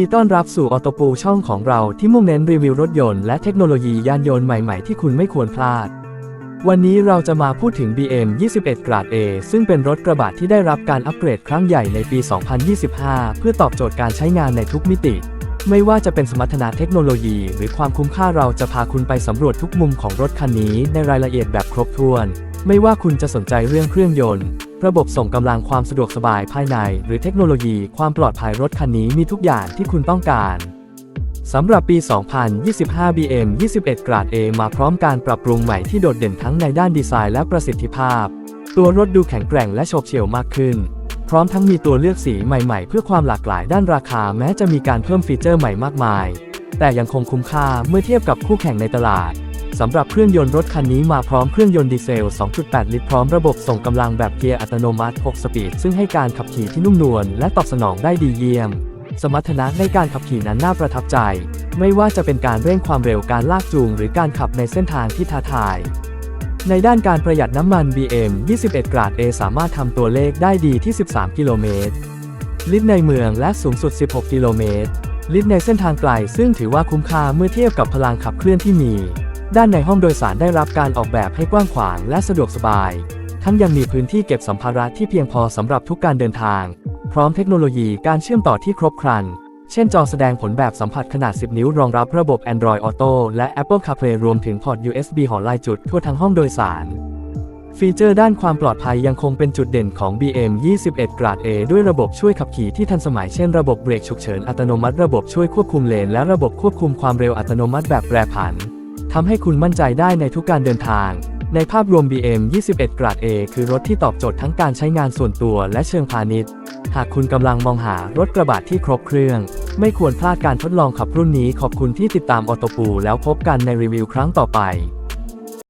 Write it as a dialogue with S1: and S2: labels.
S1: ีต้อนรับสู่ออโตปูช่องของเราที่มุ่งเน้นรีวิวรถยนต์และเทคโนโลยียานยนต์ใหม่ๆ ที่คุณไม่ควรพลาด วันนี้เราจะมาพูดถึง BM 21กราด A ซึ่งเป็นรถกระบะที่ได้รับการอัปเกรดครั้งใหญ่ในปี 2025 เพื่อตอบโจทย์การใช้งานในทุกมิติ ไม่ว่าจะเป็นสมรรถนะเทคโนโลยี หรือความคุ้มค่าเราจะพาคุณไปสำรวจทุกมุมของรถคันนี้ในรายละเอียดแบบครบถ้วน ไม่ว่าคุณจะสนใจเรื่องเครื่องยนต์ ระบบส่งกำลังความสะดวกสบายภายใน หรือเทคโนโลยีความปลอดภัยรถคันนี้มีทุกอย่างที่คุณต้องการสำหรับปี 2025 BM 21 กราด A มาพร้อมการปรับปรุงใหม่ที่โดดเด่นทั้งในด้านดีไซน์และประสิทธิภาพ ตัวรถดูแข็งแกร่งและโฉบเฉี่ยวมากขึ้น พร้อมทั้งมีตัวเลือกสีใหม่ๆ เพื่อความหลากหลายด้านราคาแม้จะมีการเพิ่มฟีเจอร์ใหม่มากมาย แต่ยังคงคุ้มค่าเมื่อเทียบกับคู่แข่งในตลาด สำหรับเครื่องยนต์รถคันนี้มาพร้อมเครื่องยนต์ดีเซล 2.8 ลิตรพร้อมระบบส่งกำลังแบบเกียร์อัตโนมัติ 6 สปีด ซึ่งให้การขับขี่ที่นุ่มนวลและตอบสนองได้ดีเยี่ยม สมรรถนะในการขับขี่นั้นน่าประทับใจ ไม่ว่าจะเป็นการเร่งความเร็วการลากจูง หรือการขับในเส้นทางที่ท้าทาย ในด้านการประหยัดน้ำมัน BM 21 กราด A สามารถทำตัวเลขได้ดีที่ 13 กิโลเมตร ลิตรในเมืองและสูงสุด 16 กิโลเมตร ลิตรในเส้นทางไกล ซึ่งถือว่าคุ้มค่าเมื่อเทียบกับพลังขับเคลื่อนที่มี ด้านในห้องโดยสารได้รับการออกแบบให้กว้างขวางและสะดวกสบาย ทั้งยังมีพื้นที่เก็บสัมภาระที่เพียงพอสำหรับทุกการเดินทาง พร้อมเทคโนโลยีการเชื่อมต่อที่ครบครัน เช่นจอแสดงผลแบบสัมผัสขนาด 10 นิ้ว รองรับระบบ Android Auto และ Apple CarPlay รวมถึงพอร์ต USB หอลายจุดทั่วทั้งห้องโดยสาร ฟีเจอร์ด้านความปลอดภัยยังคงเป็นจุดเด่นของ BM 21กราด A ด้วยระบบช่วยขับขี่ที่ทันสมัยเช่นระบบเบรกฉุกเฉินอัตโนมัติระบบช่วยควบคุมเลนและระบบควบคุมความเร็วอัตโนมัติแบบแปรผัน ทำให้คุณมั่นใจได้ในทุกการเดินทาง ในภาพรวม BM 21กราด A คือรถที่ตอบโจทย์ทั้งการใช้งานส่วนตัวและเชิงพาณิชย์ หากคุณกำลังมองหารถกระบะที่ครบเครื่อง ไม่ควรพลาดการทดลองขับรุ่นนี้ขอบคุณที่ติดตามออโตปูแล้วพบกันในรีวิวครั้งต่อไป